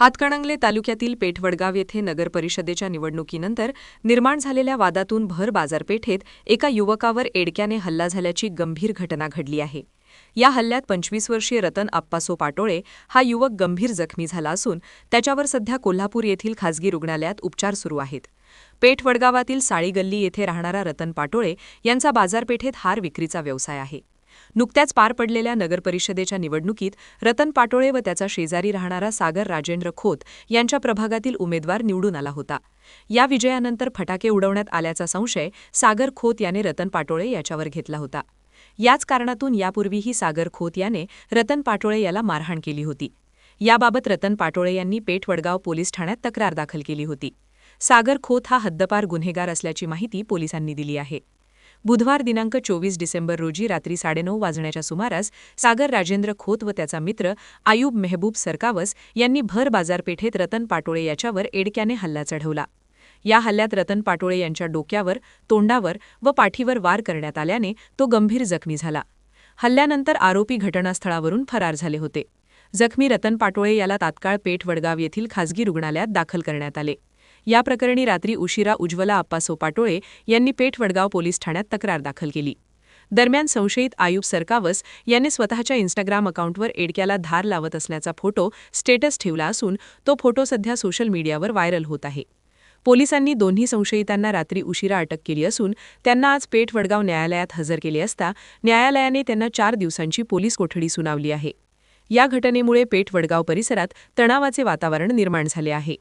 हातकणंगले तालुक्यातील पेठवडगाव येथे नगरपरिषदेच्या निवडणुकीनंतर निर्माण झालेल्या वादातून भर बाजारपेठेत एका युवकावर एडक्याने हल्ला झाल्याची गंभीर घटना घडली आहे. या हल्ल्यात पंचवीस वर्षीय रतन आप्पासो पाटोळे हा युवक गंभीर जखमी झाला असून त्याच्यावर सध्या कोल्हापूर येथील खासगी रुग्णालयात उपचार सुरू आहेत. पेठ वडगावातील साळी गल्ली येथे राहणारा रतन पाटोळे यांचा बाजारपेठेत हार विक्रीचा व्यवसाय आहे. नुकत्याच पार पडलेल्या नगरपरिषदेच्या निवडणुकीत रतन पाटोळे व त्याचा शेजारी राहणारा सागर राजेंद्र खोत यांच्या प्रभागातील उमेदवार निवडून आला होता. या विजयानंतर फटाके उडवण्यात आल्याचा संशय सागर खोत याने रतन पाटोळे याच्यावर घेतला होता. याच कारणातून यापूर्वीही सागर खोत याने रतन पाटोळे याला मारहाण केली होती. याबाबत रतन पाटोळे यांनी पेठवडगाव पोलीस ठाण्यात तक्रार दाखल केली होती. सागर खोत हा हद्दपार गुन्हेगार असल्याची माहिती पोलिसांनी दिली आहे. बुधवार दिनांक चोवीस डिसेंबर रोजी रात्री साडेनऊ वाजण्याच्या सुमारास सागर राजेंद्र खोत व त्याचा मित्र आयूब मेहबूब सरकावस यांनी भर बाजारपेठेत रतन पाटोळे याच्यावर एडक्याने हल्ला चढवला. या हल्ल्यात रतन पाटोळे यांच्या डोक्यावर तोंडावर व पाठीवर वार करण्यात आल्याने तो गंभीर जखमी झाला. हल्ल्यानंतर आरोपी घटनास्थळावरून फरार झाले होते. जखमी रतन पाटोळे याला तात्काळ पेठ वडगाव येथील खासगी रुग्णालयात दाखल करण्यात आले. या प्रकरणी रात्री उशिरा उज्ज्वला आप्पासो पाटोळे यांनी पेठ वडगाव पोलीस ठाण्यात तक्रार दाखल केली. दरम्यान संशयित आयुब सरकावस यांनी स्वतःच्या इन्स्टाग्राम अकाउंटवर एडक्याला धार लावत असल्याचा फोटो स्टेटस ठेवला असून तो फोटो सध्या सोशल मीडियावर व्हायरल होत आहे. पोलिसांनी दोन्ही संशयितांना रात्री उशिरा अटक केली असून त्यांना आज पेठ वडगाव न्यायालयात हजर केले असता न्यायालयाने त्यांना चार दिवसांची पोलीस कोठडी सुनावली आहे. या घटनेमुळे पेठ वडगाव परिसरात तणावाचे वातावरण निर्माण झाले आहे.